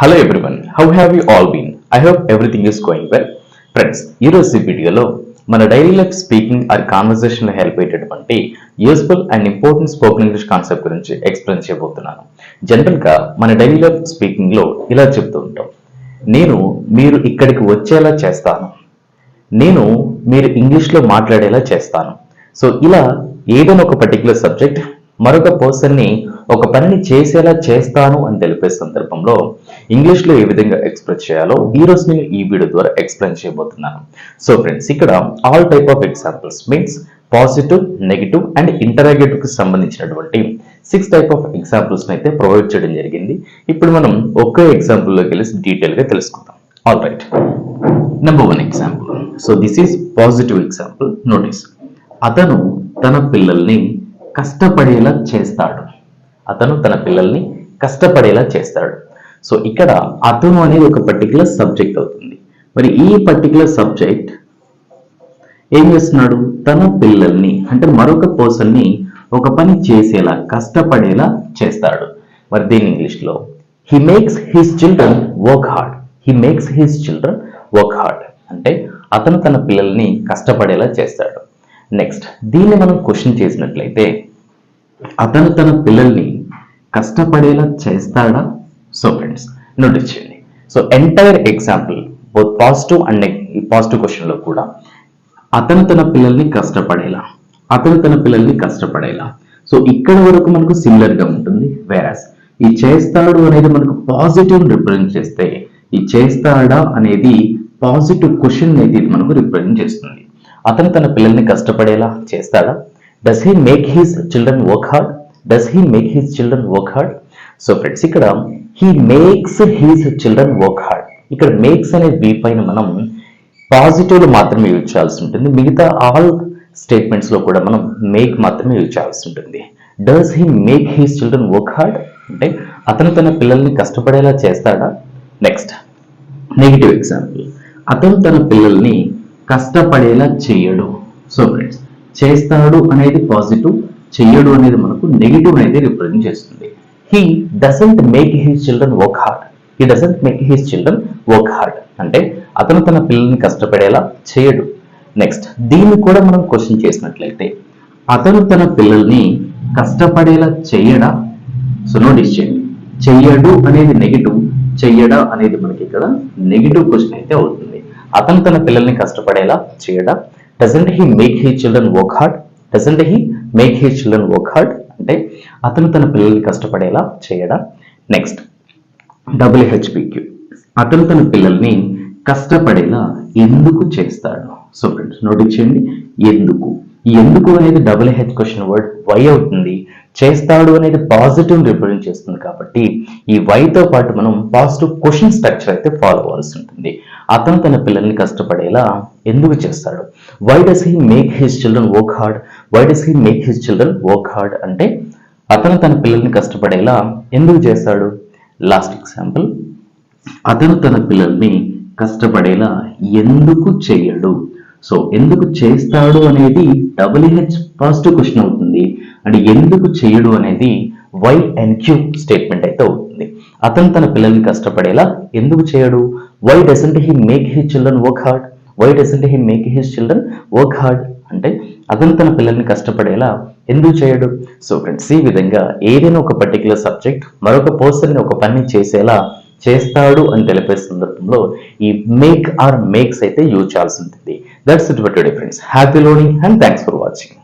Hello everyone how have you all been I hope everything is going well friends ఈరోజు వీడియోలో మన daily life speaking or conversation help అయ్యేటటువంటి useful and important spoken English concept గురించి explain చేయబోతున్నాను. జనరల్గా మన daily life స్పీకింగ్లో ఇలా చెప్తూ ఉంటాం. నేను మీరు ఇక్కడికి వచ్చేలా చేస్తాను. నేను మీరు ఇంగ్లీష్లో మాట్లాడేలా చేస్తాను. సో ఇలా ఏదైనా ఒక పర్టికులర్ సబ్జెక్ట్ మరొక పర్సన్ని ఒక పనిని చేసేలా చేస్తాను అని తెలిపే సందర్భంలో ఇంగ్లీష్లో ఏ విధంగా ఎక్స్ప్రెస్ చేయాలో ఈరోజు నేను ఈ వీడియో ద్వారా ఎక్స్ప్లెయిన్ చేయబోతున్నాను. సో ఫ్రెండ్స్ ఇక్కడ all type of examples means positive negative and ఇంటరాగేటివ్కి సంబంధించినటువంటి సిక్స్ టైప్ ఆఫ్ ఎగ్జాంపుల్స్ అయితే ప్రొవైడ్ చేయడం జరిగింది. ఇప్పుడు మనం ఒకే ఎగ్జాంపుల్లోకి వెళ్ళి డీటెయిల్గా తెలుసుకుందాం. All right number one example so this is positive example notice అతను తన పిల్లల్ని కష్టపడేలా చేస్తాడు. అతను తన పిల్లల్ని కష్టపడేలా చేస్తాడు. సో ఇక్కడ అతను అనేది ఒక పర్టికులర్ సబ్జెక్ట్ అవుతుంది. మరి ఈ పర్టికులర్ సబ్జెక్ట్ ఏం చేస్తున్నాడు? తన పిల్లల్ని అంటే మరొక పర్సన్ని ఒక పని చేసేలా కష్టపడేలా చేస్తాడు. మరి దీని ఇంగ్లీష్లో he makes his children work hard he makes his children work hard అంటే అతను తన పిల్లల్ని కష్టపడేలా చేస్తాడు. నెక్స్ట్ దీన్ని మనం క్వశ్చన్ చేసినట్లయితే అతను తన పిల్లల్ని కష్టపడేలా చేస్తాడా? సో ఫ్రెండ్స్ నోటీస్ చేయండి so entire example both positive and positive క్వశ్చన్లో కూడా అతను తన పిల్లల్ని కష్టపడేలా అతను తన పిల్లల్ని కష్టపడేలా. సో ఇక్కడ వరకు మనకు సిమిలర్గా ఉంటుంది. వేరాస్ ఈ చేస్తాడు అనేది మనకు పాజిటివ్ రిప్రజెంట్ చేస్తే ఈ చేస్తాడా అనేది పాజిటివ్ క్వశ్చన్ అనేది ఇది మనకు రిప్రజెంట్ చేస్తుంది. అతను తన పిల్లల్ని కష్టపడేలా చేస్తాడా? Does he make his children work hard does he make his children work hard so friends ఇక్కడ he makes his children work hard ఇక్కడ మేక్స్ అనే వి పైన మనం పాజిటివ్లు మాత్రమే యూజ్ చేయాల్సి ఉంటుంది. మిగతా ఆల్ స్టేట్మెంట్స్లో కూడా మనం మేక్ మాత్రమే యూజ్ చేయాల్సి ఉంటుంది. Does he make his children work hard అంటే అతను తన పిల్లల్ని కష్టపడేలా చేస్తాడా? నెక్స్ట్ నెగిటివ్ ఎగ్జాంపుల్ అతను తన పిల్లల్ని కష్టపడేలా చేయడు. సో ఫ్రెండ్స్ చేస్తాడు అనేది పాజిటివ్ చెయ్యడు అనేది మనకు నెగిటివ్ అనేది రిప్రజెంట్ చేస్తుంది. He doesn't make his children work hard he doesn't make his children work hard అంటే అతను తన పిల్లల్ని కష్టపడేలా చేయడు. నెక్స్ట్ దీన్ని కూడా మనం క్వశ్చన్ చేసినట్లయితే అతను తన పిల్లల్ని కష్టపడేలా చేయడా? సో నోటీస్ చేయండి. చెయ్యడు అనేది నెగిటివ్ చెయ్యడా అనేది మనకి ఇక్కడ నెగిటివ్ క్వశ్చన్ అయితే అవుతుంది. అతను తన పిల్లల్ని కష్టపడేలా చేయడా? Doesn't he make he children work hard doesn't he make he children work hard అంటే అతను తన పిల్లల్ని కష్టపడేలా చేయడా. నెక్స్ట్ డబ్ల్యూహెచ్పిక్యూ అతను తన పిల్లల్ని కష్టపడేలా ఎందుకు చేస్తాడు? సో ఫ్రెండ్స్ నోటీస్ చేయండి ఎందుకు? ఎందుకు అనేది double H question word why అవుతుంది. చేస్తాడు అనేది పాజిటివ్ రిప్రజెంట్ చేస్తుంది కాబట్టి ఈ వైతో పాటు మనం పాజిటివ్ క్వశ్చన్ స్ట్రక్చర్ అయితే ఫాలో అవ్వాల్సి ఉంటుంది. అతను తన పిల్లల్ని కష్టపడేలా ఎందుకు చేస్తాడు? Why does he make his children work hard why does he make his children work hard అంటే అతను తన పిల్లల్ని కష్టపడేలా ఎందుకు చేస్తాడు? లాస్ట్ ఎగ్జాంపుల్ అతను తన పిల్లల్ని కష్టపడేలా ఎందుకు చేయడు? సో ఎందుకు చేస్తాడు అనేది డబ్ల్యూహెచ్ ఫస్ట్ క్వశ్చన్ అవుతుంది. అండ్ ఎందుకు చేయడు అనేది వై అండ్ క్యూ స్టేట్మెంట్ అయితే అవుతుంది. అతను తన పిల్లల్ని కష్టపడేలా ఎందుకు చేయడు? Why doesn't he make his children work hard why doesn't he make his children work hard అంటే అతను తన పిల్లల్ని కష్టపడేలా ఎందుకు చేయడు? సో ఫ్రెండ్స్ ఈ విధంగా ఏదైనా ఒక పర్టికులర్ సబ్జెక్ట్ మరొక పర్సన్ని ఒక పని చేసేలా చేస్తాడు అని తెలిపే సందర్భంలో ఈ మేక్ ఆర్ మేక్స్ అయితే యూజ్ చేయాల్సి ఉంటుంది. That's it today friends happy learning and thanks for watching